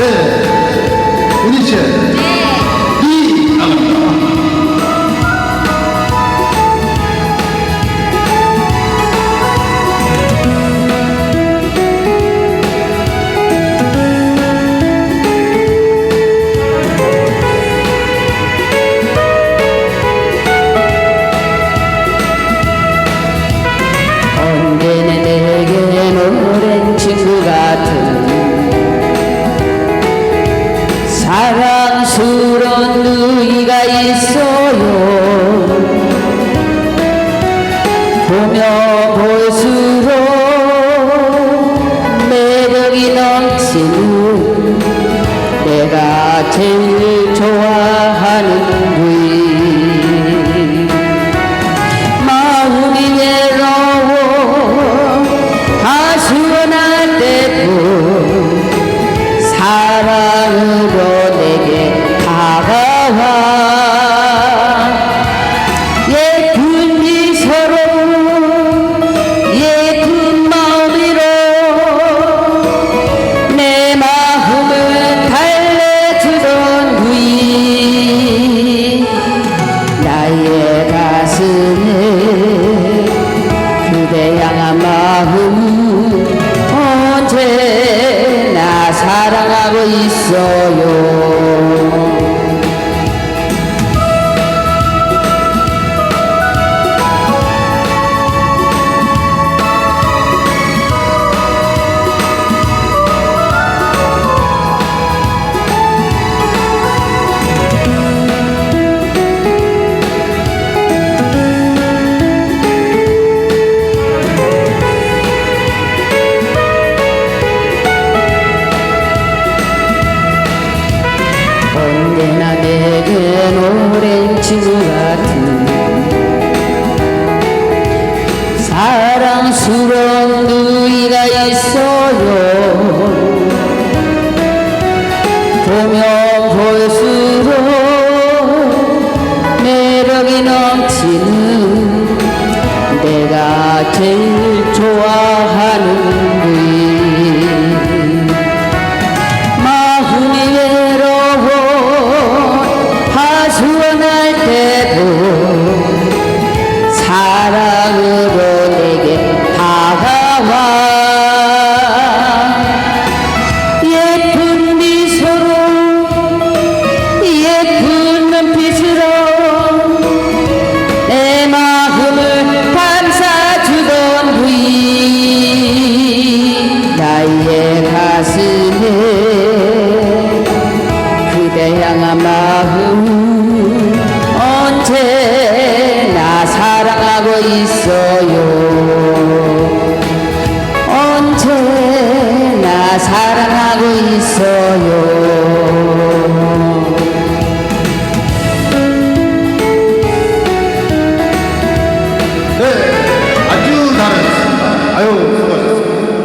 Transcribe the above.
네. 우니체. 네. 보면 볼수록 매력이 넘치는 내가 제일 So long. 난 오랜 친구 같은 사랑스러운 누이가 있어요. 보면 볼수록 매력이 넘치는 내가 제일 좋아. 있어요. 언제나 사랑하고 있어요.